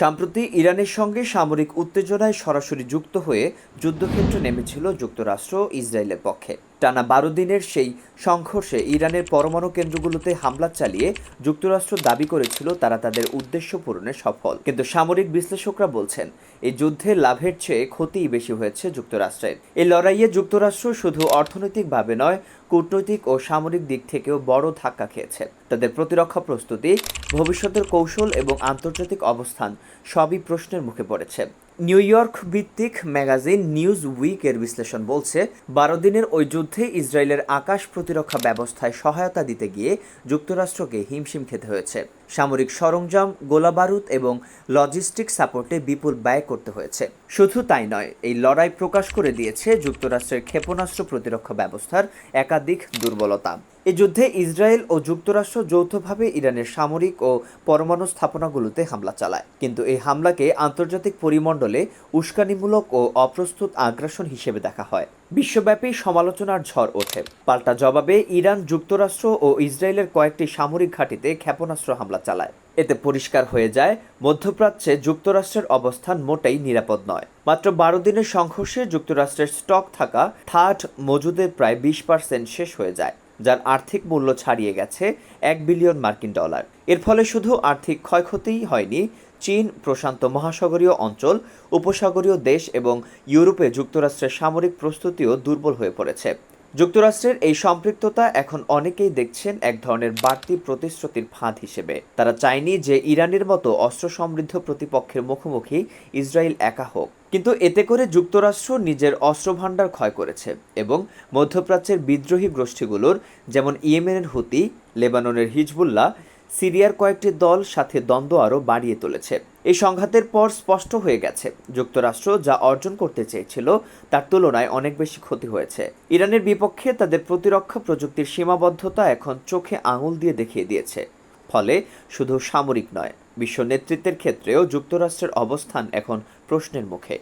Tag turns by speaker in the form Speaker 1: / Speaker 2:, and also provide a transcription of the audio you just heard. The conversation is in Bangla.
Speaker 1: সম্প্রতি ইরানের সঙ্গে সামরিক উত্তেজনায় সরাসরি যুক্ত হয়ে যুদ্ধক্ষেত্রে নেমেছিল যুক্তরাষ্ট্র ইসরায়েলের পক্ষে। টানা বারো দিনের সেই সংঘর্ষে ইরানের পরমাণু কেন্দ্রগুলোতে হামলা চালিয়ে যুক্তরাষ্ট্র দাবি করেছিল তারা তাদের উদ্দেশ্য পূরণে সফল। কিন্তু সামরিক বিশ্লেষকরা বলছেন এই যুদ্ধে লাভের চেয়ে ক্ষতিই বেশি হয়েছে যুক্তরাষ্ট্রের। এই লড়াইয়ে যুক্তরাষ্ট্র শুধু অর্থনৈতিকভাবে নয়, কূটনৈতিক ও সামরিক দিক থেকেও বড় ধাক্কা খেয়েছে। তাদের প্রতিরক্ষা প্রস্তুতি ভবিষ্যতের কৌশল এবং আন্তর্জাতিক অবস্থান সবই প্রশ্নের মুখে পড়েছে। নিউ ইয়র্ক ভিত্তিক ম্যাগাজিন নিউজ উইকের বিশ্লেষণ বলছে, বারো দিনের ওই যুদ্ধে ইসরায়েলের আকাশ প্রতিরক্ষা ব্যবস্থায় সহায়তা দিতে গিয়ে যুক্তরাষ্ট্রকে হিমশিম খেতে হয়েছে। সামরিক সরঞ্জাম, গোলাবারুদ এবং লজিস্টিক সাপোর্টে বিপুল ব্যয় করতে হয়েছে। শুধু তাই নয়, এই লড়াই প্রকাশ করে দিয়েছে যুক্তরাষ্ট্রের ক্ষেপণাস্ত্র প্রতিরক্ষা ব্যবস্থার একাধিক দুর্বলতা। এ যুদ্ধে ইসরায়েল ও যুক্তরাষ্ট্র যৌথভাবে ইরানের সামরিক ও পরমাণু স্থাপনাগুলোতে হামলা চালায়। কিন্তু এই হামলাকে আন্তর্জাতিক পরিমণ্ডলে উস্কানিমূলক ও অপ্রস্তুত আগ্রাসন হিসেবে দেখা হয়। বিশ্বব্যাপী সমালোচনার ঝড় ওঠে। পাল্টা জবাবে ইরান যুক্তরাষ্ট্র ও ইসরায়েলের কয়েকটি সামরিক ঘাঁটিতে ক্ষেপণাস্ত্র হামলা চালায়। এতে পরিষ্কার হয়ে যায়, মধ্যপ্রাচ্যে যুক্তরাষ্ট্রের অবস্থান মোটেই নিরাপদ নয়। মাত্র বারো দিনের সংঘর্ষে যুক্তরাষ্ট্রের স্টক থাকা থার্ড মজুদের প্রায় বিশ পার্সেন্ট শেষ হয়ে যায়। যার আর্থিক মূল্য ছাড়িয়ে গেছে এক বিলিয়ন মার্কিন ডলার। এর ফলে শুধু আর্থিক ক্ষয়ক্ষতিই হয়নি, চীন, প্রশান্ত মহাসাগরীয় অঞ্চল, উপসাগরীয় দেশ এবং ইউরোপে যুক্তরাষ্ট্রের সামরিক প্রস্তুতিও দুর্বল হয়ে পড়েছে। যুক্তরাষ্ট্রের এই সম্পৃক্ততা এখন অনেকেই দেখছেন এক ধরনের বাড়তি প্রতিশ্রুতির ফাঁদ হিসেবে। তারা চায়নি যে ইরানের মতো অস্ত্র সমৃদ্ধ প্রতিপক্ষের মুখোমুখি ইসরায়েল একা হোক। কিন্তু এতে করে যুক্তরাষ্ট্র নিজের অস্ত্রভাণ্ডার ক্ষয় করেছে এবং মধ্যপ্রাচ্যের বিদ্রোহী গোষ্ঠীগুলোর, যেমন ইয়েমেনের হুতি, লেবাননের হিজবুল্লাহ সিরিয়ার কয়েকটি দল সাথে দ্বন্দ্ব আরও বাড়িয়ে তুলেছে। এই সংঘাতের পর স্পষ্ট হয়ে গেছে, যুক্তরাষ্ট্র যা অর্জন করতে চেয়েছিল তার তুলনায় অনেক বেশি ক্ষতি হয়েছে। ইরানের বিপক্ষে তাদের প্রতিরক্ষা প্রযুক্তির সীমাবদ্ধতা এখন চোখে আঙুল দিয়ে দেখিয়ে দিয়েছে, ফলে শুধু সামরিক নয়, বিশ্ব নেতৃত্বের ক্ষেত্রেও যুক্তরাষ্ট্রের অবস্থান এখন প্রশ্নের মুখে।